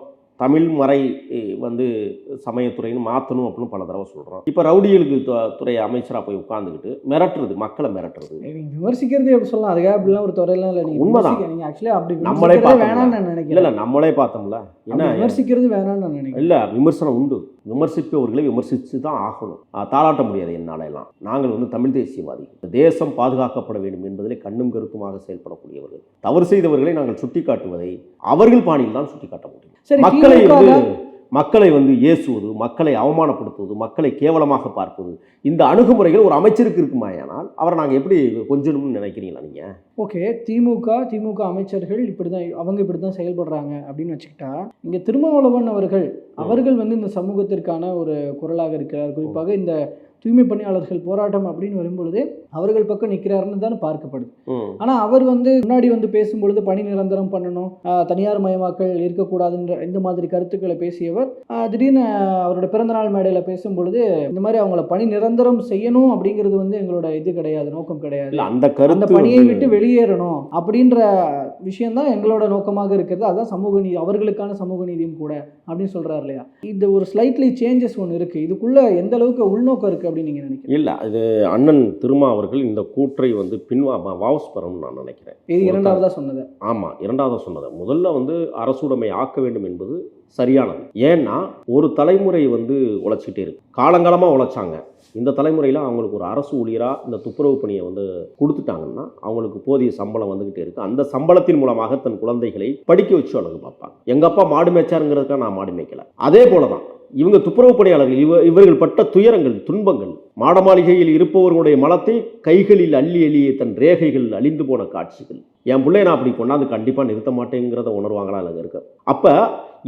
தமிழ் மறை வந்து சமயத்துறைன்னு மாற்றணும் அப்படின்னு பல தடவை சொல்கிறோம் இப்போ ரவுடிகளுக்கு துறை அமைச்சராக போய் உட்காந்துக்கிட்டு மிரட்டுறது மக்களை மிரட்டுறது. விமர்சிக்கிறது எப்படி சொல்லலாம்? அதுக்காக அப்படிலாம் ஒரு துறையெல்லாம் இல்லை உண்மைதான். விமர்சிக்க- நீங்க ஆக்சுவலி அப்படி நம்மளே. வேணாம்னு நான் நினைக்கிறேன். இல்லை நம்மளே பார்த்தோம்ல. என்ன? விமர்சிக்கிறது வேணாம்னு நான் நினைக்கிறேன். இல்லை விமர்சனம் உண்டு. விமர்சிப்பவர்களை விமர்சித்து தான் ஆகணும் தாளாட்ட முடியாது என்னால எல்லாம் நாங்கள் வந்து தமிழ் தேசியவாதி. தேசம் பாதுகாக்கப்பட வேண்டும் என்பதிலே கண்ணும் கருத்துமாக செயல்படக்கூடியவர்கள். தவறு செய்தவர்களை நாங்கள் சுட்டிக்காட்டுவதை அவர்கள் பாணியில் தான் சுட்டிக்காட்ட முடியும். மக்களை மக்களை வந்து ஏசுவது மக்களை அவமானப்படுத்துவது மக்களை கேவலமாக பார்ப்பது இந்த அணுகுமுறைகள் ஒரு அமைச்சருக்கு இருக்குமாயானால் அவரை நாங்கள் எப்படி கொஞ்சணும்னு நினைக்கிறீங்களா நீங்கள் ஓகே திமுக திமுக அமைச்சர்கள் இப்படிதான் அவங்க இப்படிதான் செயல்படுறாங்க அப்படின்னு வச்சுக்கிட்டா இங்க திருமாவளவன் அவர்கள் அவர்கள் வந்து இந்த சமூகத்திற்கான ஒரு குரலாக இருக்கிறார். குறிப்பாக இந்த தூய்மை பணியாளர்கள் போராட்டம் அப்படின்னு வரும்பொழுது அவர்கள் பக்கம் நிற்கிறாருன்னு தானே பார்க்கப்படுது. ஆனால் அவர் வந்து முன்னாடி வந்து பேசும்பொழுது பணி நிரந்தரம் பண்ணணும் தனியார் மயமாக்கல் இருக்கக்கூடாதுன்ற இந்த மாதிரி கருத்துக்களை பேசியவர். திடீர்னு அவரோட பிறந்தநாள் மேடையில் பேசும்பொழுது இந்த மாதிரி அவங்கள பணி நிரந்தரம் செய்யணும் அப்படிங்கிறது வந்து எங்களோட இது கிடையாது நோக்கம் கிடையாது. அந்த அந்த பணியை விட்டு வெளியேறணும் அப்படின்ற விஷயம் தான் எங்களோட நோக்கமாக இருக்கிறது. அதான் சமூக நீதி அவர்களுக்கான சமூக நீதியும் கூட அப்படின்னு சொல்றாரு இல்லையா? இந்த ஒரு ஸ்லைட்லி சேஞ்சஸ் ஒன்று இருக்கு. இதுக்குள்ள எந்த அளவுக்கு உள்நோக்கம் இருக்கு அப்படின்னு நீங்க நினைக்கிறீங்க? இல்லை அது அண்ணன் திருமா அவர்கள் இந்த கூற்றை வந்து பின்வா வாபஸ் பெறணும்னு நான் நினைக்கிறேன். இது இரண்டாவதா சொன்னது. ஆமாம் இரண்டாவது சொன்னது. முதல்ல வந்து அரசுடைமை ஆக்க வேண்டும் என்பது சரியானது. ஏன்னா ஒரு தலைமுறை வந்து உழைச்சிட்டே இருக்கு. காலங்காலமாக உழைச்சாங்க. இந்த தலைமுறையில் அவங்களுக்கு ஒரு அரசு ஊழியராக இந்த துப்புரவு பணியை வந்து கொடுத்துட்டாங்கன்னா அவங்களுக்கு போதிய சம்பளம் வந்துக்கிட்டே இருக்கு. அந்த சம்பளத்தின் மூலமாக தன் குழந்தைகளை படிக்க வச்சு அழகு பார்ப்பாங்க. எங்கள் அப்பா மாடு மேய்ச்சாருங்கிறதுக்காக நான் மாடு மேய்க்கல. அதே போல தான் இவங்க துப்புரவு பணியாளர்கள் இவ இவர்கள் பட்ட துயரங்கள் துன்பங்கள் மாட மாளிகையில் இருப்பவர்களுடைய மலத்தை கைகளில் அள்ளி எளிய தன் ரேகைகள் அழிந்து போன காட்சிகள். என் பிள்ளைய நான் அப்படி கொண்டாந்து கண்டிப்பாக நிறுத்த மாட்டேங்கிறத உணர்வாங்களா அங்கே இருக்கு. அப்போ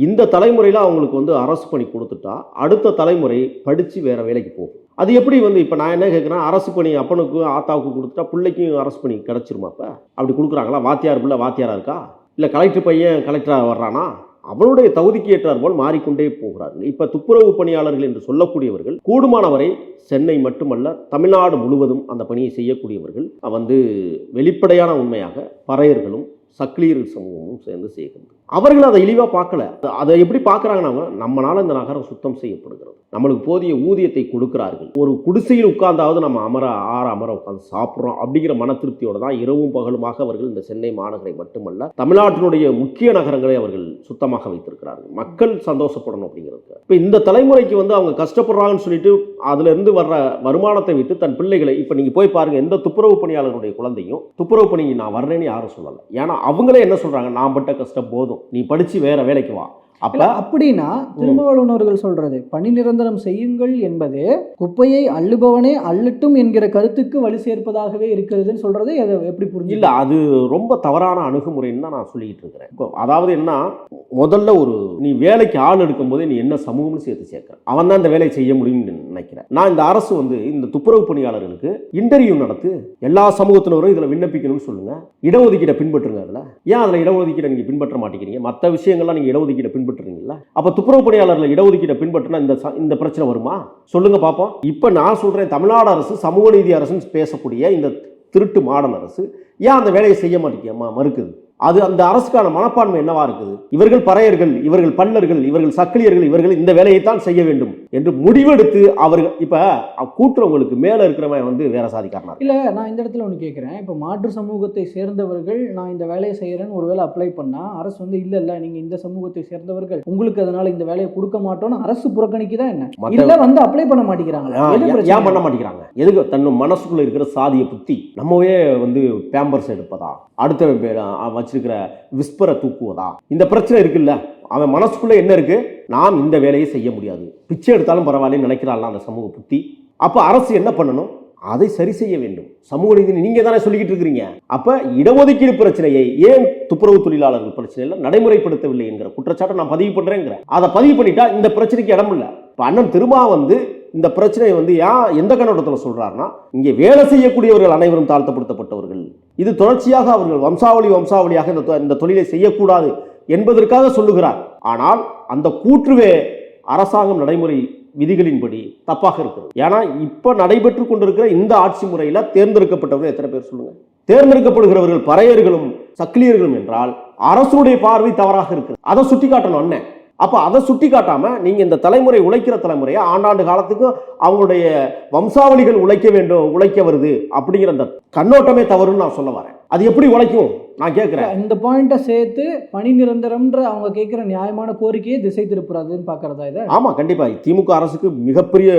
இந்த தலைமுறையில் அவங்களுக்கு வந்து அரசு பணி கொடுத்துட்டா அடுத்த தலைமுறை படித்து வேறு வேலைக்கு போகும். அது எப்படி வந்து இப்போ நான் என்ன கேட்குறேன் அரசு பணி அப்பனுக்கு ஆத்தாவுக்கு கொடுத்துட்டா பிள்ளைக்கும் அரசு பணி கிடச்சிருமா அப்போ? அப்படி கொடுக்குறாங்களா? வாத்தியார் பிள்ளை வாத்தியாரா இருக்கா? இல்லை கலெக்டர் பையன் கலெக்டராக வர்றானா? அவனுடைய தகுதிக்கு ஏற்றார் போல் மாறிக்கொண்டே போகிறார்கள். இப்போ துப்புரவு பணியாளர்கள் என்று சொல்லக்கூடியவர்கள் கூடுமானவரை சென்னை மட்டுமல்ல தமிழ்நாடு முழுவதும் அந்த பணியை செய்யக்கூடியவர்கள் வந்து வெளிப்படையான உண்மையாக பறையர்களும் சக்லீர் சமூகமும் சேர்ந்து செய்கின்றது அவர்கள் அதை இழிவாக பார்க்கல. அதை எப்படி பார்க்குறாங்கன்னா நம்மளால் இந்த நகரம் சுத்தம் செய்யப்படுகிறது. நம்மளுக்கு போதிய ஊதியத்தை கொடுக்கிறார்கள். ஒரு குடிசையில் உட்கார்ந்தாவது நம்ம அமர ஆற அமர உட்காந்து சாப்பிட்றோம் அப்படிங்கிற மன திருப்தியோடு தான் இரவும் பகலுமாக அவர்கள் இந்த சென்னை மாநகரை மட்டுமல்ல தமிழ்நாட்டினுடைய முக்கிய நகரங்களை அவர்கள் சுத்தமாக வைத்திருக்கிறார்கள். மக்கள் சந்தோஷப்படணும் அப்படிங்கிறது இப்போ இந்த தலைமுறைக்கு வந்து அவங்க கஷ்டப்படுறாங்கன்னு சொல்லிட்டு அதுலேருந்து வர்ற வருமானத்தை வைத்து தன் பிள்ளைகளை இப்போ நீங்கள் போய் பாருங்கள் எந்த துப்புரவு பணியாளருடைய குழந்தையும் துப்புரவு பணி நான் வர்றேன்னு யாரும் சொல்லலை. ஏன்னா அவங்களே என்ன சொல்கிறாங்க நான் பட்ட கஷ்டம் போதும். நீ படிச்சு வேற வேலைக்கு வா. அப்ப அப்படின்னா திருமாவளவனவர்கள் சொல்றது பணி நிரந்தரம் செய்யுங்கள் என்பது குப்பையை அள்ளுபவனே அள்ளட்டும் என்கிற கருத்துக்கு வலு சேர்ப்பதாகவே இருக்கிறதுன்னு சொல்றது எப்படி புரிஞ்சு இல்ல அது ரொம்ப தவறான அணுகுமுறைன்னு தான் நான் சொல்லிக்கிட்டு இருக்கிறேன். அதாவது என்ன முதல்ல ஒரு நீ வேலைக்கு ஆள் எடுக்கும்போது நீ என்ன சமூகம்னு சேர்த்து சேர்க்க அவன் தான் இந்த வேலையை செய்ய முடியும்னு நினைக்கிறேன். நான் இந்த அரசு வந்து இந்த துப்புரவு பணியாளர்களுக்கு இன்டர்வியூ நடத்து எல்லா சமூகத்தினரும் இதில் விண்ணப்பிக்கணும்னு சொல்லுங்க. இடஒதுக்கீடை பின்பற்றுங்க அதில். ஏன் அதில் இடஒதுக்கீடை நீங்கள் பின்பற்ற மாட்டேங்கிறீங்க? மற்ற விஷயங்கள்லாம் நீங்கள் இடஒதுக்கீடை பின்பற்றுறீங்களா? அப்போ துப்புரவு பணியாளர்களை இடஒதுக்கீட்டை பின்பற்றினா இந்த இந்த பிரச்சனை வருமா? சொல்லுங்க பார்ப்போம் இப்போ நான் சொல்கிறேன் தமிழ்நாடு அரசு சமூக நீதி அரசுன்னு பேசக்கூடிய இந்த திருட்டு மாடல் அரசு ஏன் அந்த வேலையை செய்ய மாட்டேங்க மறுக்குது. அது அந்த அரசுக்கான மனப்பான்மை என்னவா இருக்குது? இவர்கள் பறையர்கள் இவர்கள் பல்லர்கள் இவர்கள் சக்கிலியர்கள் இவர்கள் இந்த வேலையைத்தான் செய்ய வேண்டும் என்று முடிவெடுத்து அவர்கள் இப்ப கூட்டுறவங்களுக்கு மேல இருக்கிறவன் வந்து வேற சாதிக்காரனா. இல்ல நான் இந்த இடத்துல ஒன்று கேட்குறேன் இப்போ மாற்று சமூகத்தை சேர்ந்தவர்கள் நான் இந்த வேலையை செய்கிறேன்னு ஒருவேளை அப்ளை பண்ணா அரசு வந்து இல்ல இல்ல நீங்க இந்த சமூகத்தை சேர்ந்தவர்கள் உங்களுக்கு அதனால இந்த வேலையை கொடுக்க மாட்டோம்னு அரசு புறக்கணிக்குதா என்ன? இல்ல வந்து அப்ளை பண்ண எது ஏன் பண்ண மாட்டேங்கிறாங்க? எதுக்கு தன் மனசுக்குள்ள இருக்கிற சாதிய புத்தி? நம்மவே வந்து பேம்பர்ஸ் எடுப்பதா? அடுத்தவன் பேர் அ, வச்சிருக்கிற விஸ்பரை தூக்குவதா? இந்த பிரச்சனை இருக்குல்ல? அவன் மனசுக்குள்ள என்ன இருக்கு? நாம் இந்த வேலையை செய்ய முடியாது. பிச்சை எடுத்தாலும் பரவாயில்லன்னு நினைக்கிறாள் அந்த சமூக புத்தி. அப்ப அரசு என்ன பண்ணணும்? அதை சரி செய்ய வேண்டும். சமூக நீதி நீங்க தானே சொல்லிக்கிட்டு இருக்கிறீங்க. அப்ப இடஒதுக்கீடு பிரச்சனையை ஏன் துப்புரவு தொழிலாளர்கள் பிரச்சனையில நடைமுறைப்படுத்தவில்லை என்கிற குற்றச்சாட்டை நான் பதிவு பண்றேங்கிற. அதை பதிவு பண்ணிட்டா இந்த பிரச்சனைக்கு இடம் இல்லை. அண்ணன் திரும்ப வந்து இந்த பிரச்சனையை வந்து ஏன் எந்த கண்ணோட்டத்தில் சொல்றாருன்னா இங்கே வேலை செய்யக்கூடியவர்கள் அனைவரும் தாழ்த்தப்படுத்தப்பட்டவர்கள். இது தொடர்ச்சியாக அவர்கள் வம்சாவளி வம்சாவளியாக இந்த தொ- இந்த தொழிலை செய்யக்கூடாது என்பதற்காக சொல்லுகிறார். ஆனால் அந்த கூற்றுவே அரசாங்கம் நடைமுறை விதிகளின்படி தப்பாக இருக்கிறது. ஏன்னா இப்போ நடைபெற்று கொண்டிருக்கிற இந்த ஆட்சி முறையில் தேர்ந்தெடுக்கப்பட்டவர்கள் எத்தனை பேர் சொல்லுங்க? தேர்ந்தெடுக்கப்படுகிறவர்கள் பறையர்களும் சக்கிலியர்களும் என்றால் அரசுடைய பார்வை தவறாக இருக்குது அதை சுட்டி காட்டணும் அண்ணன். அப்ப அதை சுட்டி காட்டாம நீங்க இந்த தலைமுறை உழைக்கிற தலைமுறையை ஆண்டாண்டு காலத்துக்கும் அவங்களுடைய வம்சாவளிகள் உழைக்க வேண்டும் உழைக்க வருது அப்படிங்கிற அந்த கண்ணோட்டமே தவறுன்னு நான் சொல்ல வரேன். அது எப்படி உழைக்கும்? நான் கேட்கிறேன். இந்த பாயிண்ட்டை சேர்த்து பணி நிரந்தரம்ன்ற அவங்க கேட்குற நியாயமான கோரிக்கையை திசை திருப்புறாதுன்னு பார்க்கறதா இதை? ஆமா கண்டிப்பா. திமுக அரசுக்கு மிகப்பெரிய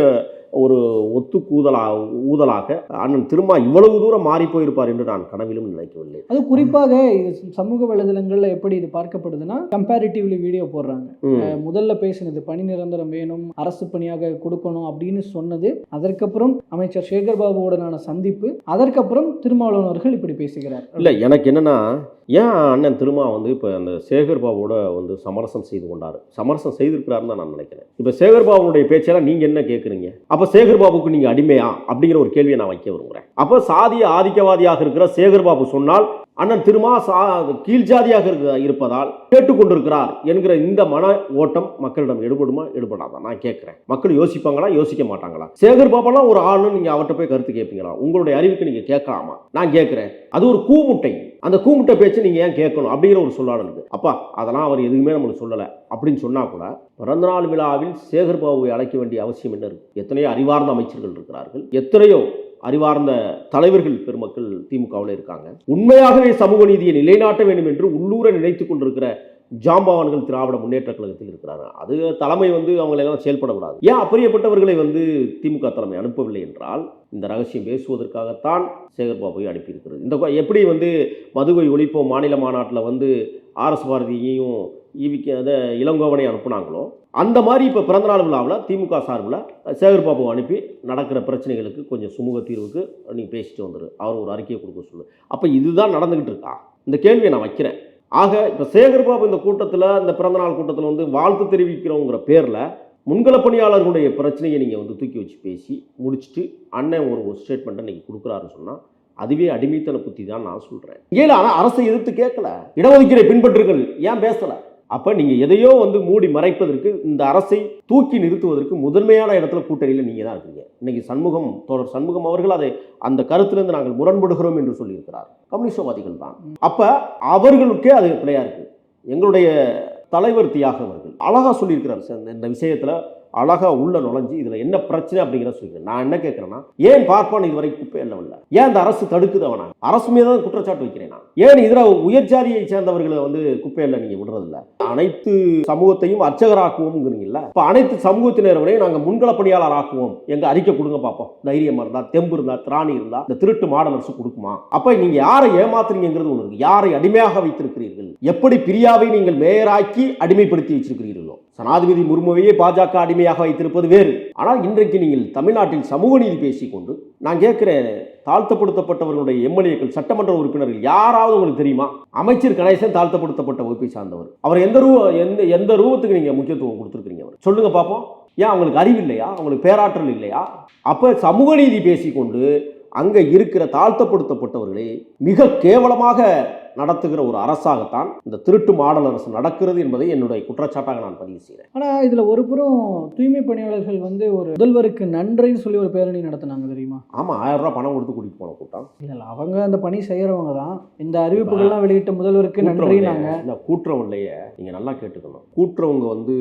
ஒரு ஒத்து கூதலா ஊதலாக அண்ணன் திரும்ப இவ்வளவு தூரம் மாறி போயிருப்பார் என்று நான் கனவிலும் நினைக்கவில்லை. அது குறிப்பாக சமூக வலைதளங்கள்ல எப்படி இது பார்க்கப்படுதுன்னா கம்பேரிட்டிவ்லி வீடியோ போடுறாங்க. முதல்ல பேசினது பணி நிரந்தரம் வேணும் அரசு பணியாக கொடுக்கணும் அப்படின்னு சொன்னது அதற்கப்புறம் அமைச்சர் சேகர் பாபுவுடனான சந்திப்பு அதற்கப்புறம் திருமாவளவன் அவர்கள் இப்படி பேசுகிறார். இல்லை எனக்கு என்னன்னா ஏன் அண்ணன் திருமா வந்து இப்போ அந்த சேகர் பாபுவோட வந்து சமரசம் செய்து கொண்டாரு? சமரசம் செய்திருக்கிறாருன்னு தான் நான் நினைக்கிறேன். இப்போ சேகர் பாபுடைய பேச்செல்லாம் நீங்கள் என்ன கேட்குறீங்க அப்போ சேகர் பாபுக்கு நீங்கள் அடிமையா? அப்படிங்கிற ஒரு கேள்வியை நான் வைக்க விரும்புகிறேன் அப்போ சாதிய ஆதிக்கவாதியாக இருக்கிற சேகர்பாபு சொன்னால் அண்ணன் திருமா சா கீழ் ஜாதியாக இருக்க இருப்பதால் கேட்டுக்கொண்டிருக்கிறார் என்கிற இந்த மன ஓட்டம் மக்களிடம் எடுபடுமா எடுபடாதா? நான் கேட்குறேன். மக்கள் யோசிப்பாங்களா யோசிக்க மாட்டாங்களா? சேகர் பாபாலாம் ஒரு ஆள்னு நீங்கள் அவர்கிட்ட போய் கருத்து கேட்பீங்களா? உங்களுடைய அறிவுக்கு நீங்கள் கேட்கலாமா? நான் கேட்குறேன். அது ஒரு கூமுட்டை. அந்த கூமுட்டை பேச்சு நீங்கள் ஏன் கேட்கணும்? அப்படிங்கிற ஒரு சொல்லாடல் இருக்கு. அப்பா அதெல்லாம் அவர் எதுவுமே நம்மளுக்கு சொல்லலை. அப்படின்னு சொன்னால் கூட பிறந்தநாள் விழாவில் சேகர் பாபுவை அழைக்க வேண்டிய அவசியம் என்ன இருக்கு? எத்தனையோ அறிவார்ந்த அமைச்சர்கள் இருக்கிறார்கள். எத்தனையோ அறிவார்ந்த தலைவர்கள் பெருமக்கள் திமுகவில் இருக்காங்க. உண்மையாகவே சமூக நீதியை நிலைநாட்ட வேண்டும் என்று உள்ளூர நினைத்துக் கொண்டிருக்கிற ஜாம்பவான்கள் திராவிட முன்னேற்ற கழகத்தில் இருக்கிறாங்க. அது தலைமை வந்து அவங்களெல்லாம் செயல்படக்கூடாது. ஏன் அப்பரியப்பட்டவர்களை வந்து திமுக தலைமை அனுப்பவில்லை என்றால் இந்த ரகசியம் பேசுவதற்காகத்தான் சேகர்பாபுவை அனுப்பியிருக்கிறது. இந்த கொ- எப்படி வந்து மதுவை ஒழிப்போம்? மாநில மாநாட்டில் வந்து ஆர்எஸ் பாரதியையும் ஈவிக்கு அதை இளங்கோவனை அனுப்புனாங்களோ அந்த மாதிரி இப்போ பிறந்தநாள் விழாவில் திமுக சார்பில் சேகர்பாபு அனுப்பி நடக்கிற பிரச்சனைகளுக்கு கொஞ்சம் சுமூக தீர்வுக்கு நீங்கள் பேசிட்டு வந்துரு. அவர் ஒரு அறிக்கையை கொடுக்க சொல்லு. அப்போ இதுதான் நடந்துக்கிட்டு இருக்கா? இந்த கேள்வியை நான் வைக்கிறேன். ஆக இப்போ சேகர்பாபு இந்த கூட்டத்தில் இந்த பிறந்தநாள் கூட்டத்தில் வந்து வாழ்த்து தெரிவிக்கிறோங்கிற பேரில் முன்கள பணியாளர்களுடைய பிரச்சனையை நீங்கள் வந்து தூக்கி வச்சு பேசி முடிச்சுட்டு அண்ணன் ஒரு ஒரு ஸ்டேட்மெண்ட்டை நீங்கள் கொடுக்குறாருன்னு சொன்னால் அதுவே அடிமைத்தன புத்தி தான் நான் சொல்கிறேன் ஏல ஆனால் அரசை எதிர்த்து கேட்கல. இடஒதுக்கீடை பின்பற்றுகள் ஏன் பேசலை? அப்போ நீங்கள் எதையோ வந்து மூடி மறைப்பதற்கு இந்த அரசை தூக்கி நிறுத்துவதற்கு முதன்மையான இடத்துல கூட்டணியில் நீங்கள் தான் இருக்கீங்க. இன்னைக்கு சண்முகம் தோழர் சண்முகம் அவர்கள் அதை அந்த கருத்திலிருந்து நாங்கள் முரண்படுகிறோம் என்று சொல்லியிருக்கிறார். கம்யூனிஸ்டவாதிகள் தான். அப்போ அவர்களுக்கே அது பிள்ளையாக இருக்குது எங்களுடைய தலைவர் தியாக அவர்கள் அழகாக சொல்லியிருக்கிறார் சார் இந்த- விஷயத்தில் அழகாக அழகா உள்ள நுழைஞ்சு இதுல என்ன பிரச்சனை அப்படிங்கிறத சொல்லிக்கிறேன் நான் என்ன கேட்கறேன்னா ஏன் பார்ப்பான் இதுவரை குப்பை எல்லவில்லை ஏன் அந்த அரசு தடுக்குது அவனை? அரசு மீது தான் குற்றச்சாட்டு வைக்கிறேன் நான். ஏன் இதில் உயர் ஜாதியை சேர்ந்தவர்களை வந்து குப்பையில நீங்க விடுறதில்ல? அனைத்து சமூகத்தையும் அர்ச்சகராக்குவோம்ங்கிறீங்கல்ல? இப்ப அனைத்து சமூகத்தினரையும் நாங்க முன்கள பணியாளர் ஆக்குவோம் எங்க அறிக்கை கொடுங்க பார்ப்போம் தைரியமா இருந்தா தெம்பு இருந்தா திராணி இருந்தா இந்த திருட்டு மாடல் அரசு கொடுக்குமா? அப்ப நீங்க யாரை ஏமாத்துறீங்கிறது ஒண்ணு இருக்கு. யாரை அடிமையாக வைத்திருக்கிறீர்கள்? எப்படி பிரியாவை நீங்கள் மேயராக்கி அடிமைப்படுத்தி வச்சிருக்கிறீர்களோ? சனாதிபதி முர்முவையே பாஜக அடிமையாக வைத்திருப்பது வேறு. ஆனால் இன்றைக்கு நீங்கள் தமிழ்நாட்டில் சமூக நீதி பேசிக்கொண்டு நான் கேட்குறேன் தாழ்த்தப்படுத்தப்பட்டவர்களுடைய எம்எல்ஏக்கள் சட்டமன்ற உறுப்பினர்கள் யாராவது உங்களுக்கு தெரியுமா? அமைச்சர் கணேசன் தாழ்த்தப்படுத்தப்பட்ட வகுப்பை சார்ந்தவர். அவர் எந்த ரூ எந்த எந்த ரூபத்துக்கு நீங்கள் முக்கியத்துவம் கொடுத்துருக்கீங்க அவர்? சொல்லுங்க பார்ப்போம் ஏன் அவங்களுக்கு அறிவு இல்லையா? அவங்களுக்கு பேராற்றல் இல்லையா? அப்போ சமூக நீதி பேசிக்கொண்டு அங்கே இருக்கிற தாழ்த்தப்படுத்தப்பட்டவர்களை மிக கேவலமாக நடத்துகிற ஒரு அரசாகத்தான் இந்த திருட்டு மாடல் அரசு நடக்கிறது என்பதை என்னுடைய குற்றச்சாட்டாக நான் பதிவு செய்கிறேன். ஆனால் இதில் ஒரு புறம் தூய்மை பணியாளர்கள் வந்து ஒரு முதல்வருக்கு நன்றின்னு சொல்லி ஒரு பேரணி நடத்தினாங்க தெரியுமா? ஆமா ஆயிரம் ரூபாய் பணம் கொடுத்து கூட்டிட்டு போன கூட்டம். இல்லை அவங்க அந்த பணி செய்கிறவங்க தான். இந்த அறிவிப்புகள்லாம் வெளியிட்ட முதல்வருக்கு நன்றினாங்க. இந்த கூட்டுறவுலையே நீங்க நல்லா கேட்டுக்கணும். கூட்டுறவங்க வந்து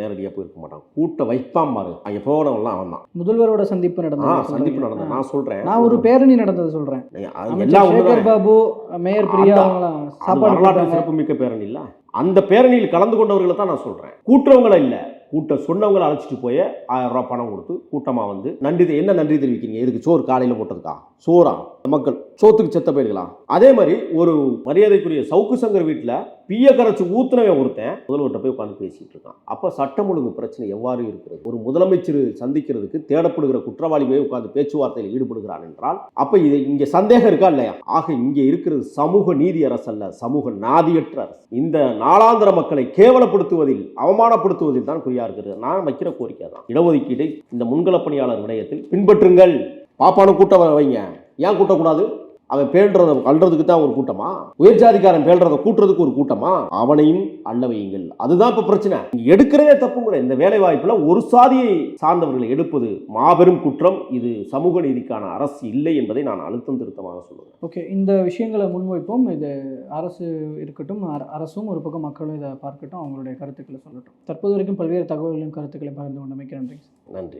நேரடியாக போயிருக்க மாட்டாங்க. கூட்ட வைப்பான் பாரு. அங்கே போனவன்லாம் அவன் தான். முதல்வரோட சந்திப்பு நடந்தது சந்திப்பு. நடந்தது. நான் சொல்றேன். நான் ஒரு பேரணி நடந்தது சேகர் ஒண்ணுதான். பாபு மேயர் பிரியா வரலாற்று சிறப்புமிக்க பேரணி இல்ல. அந்த பேரணியில் கலந்து கொண்டவர்களை தான் நான் சொல்றேன். கூட்டுறவங்களை இல்ல. கூட்ட சொன்னவங்களை அழைச்சிட்டு போய் ஆயிரம் ரூபாய் பணம் கொடுத்து கூட்டமா வந்து நன்றி என்ன நன்றி தெரிவிக்கிறீங்க? எதுக்கு? சோறு காலையில போட்டதுக்கா? சோறா? மக்கள் சோத்துக்கு செத்த போயிருக்கலாம். அதே மாதிரி ஒரு மரியாதைக்குரிய சவுக்கு சங்கர் வீட்டில் பிய கரைச்சி ஊத்துனவன் ஒருத்தன் முதல்வர்கிட்ட போய் உட்காந்து பேசிட்டு இருக்கான். அப்போ சட்டம் ஒழுங்கு பிரச்சனை எவ்வாறு இருக்கிறது? ஒரு முதலமைச்சர் சந்திக்கிறதுக்கு தேடப்படுகிற குற்றவாளி போய் உட்காந்து பேச்சுவார்த்தையில் ஈடுபடுகிறான் என்றால் அப்போ இது இங்கே சந்தேகம் இருக்கா இல்லையா? ஆக இங்கே இருக்கிறது சமூக நீதி அரசு அல்ல சமூக நாதியற்ற அரசு. இந்த நாளாந்திர மக்களை கேவலப்படுத்துவதில் அவமானப்படுத்துவதில் தான் குறியா இருக்கிறது. நான் வைக்கிற கோரிக்கை தான் இடஒதுக்கீடு இந்த முன்கள பணியாளர் விடயத்தில் பின்பற்றுங்கள். பாப்பான கூட்டம் வைங்க. ஏன் கூட்டக்கூடாது? அவன் பேழ்றத அல்றதுக்கு தான் ஒரு கூட்டமா? உயர் ஜாதிக்காரன் பேழ்றத கூட்டுறதுக்கு ஒரு கூட்டமா? அவனையும் அள்ள வையுங்கள். அதுதான் இப்ப பிரச்சனை. எடுக்கிறதே தப்புங்கிற இந்த வேலை வாய்ப்புல ஒரு சாதியை சார்ந்தவர்களை எடுப்பது மாபெரும் குற்றம். இது சமூக நீதிக்கான அரசு இல்லை என்பதை நான் அழுத்தம் திருத்தமாக சொல்லுவேன். ஓகே இந்த விஷயங்களை முன்வைப்போம். இது அரசு இருக்கட்டும் அர- அரசும் ஒரு பக்கம் மக்களும் இதை பார்க்கட்டும் அவங்களுடைய கருத்துக்களை சொல்லட்டும். தற்போது வரைக்கும் பல்வேறு தகவல்களையும் கருத்துக்களையும் பகிர்ந்து கொண்டமைக்கு நன்றி. நன்றி.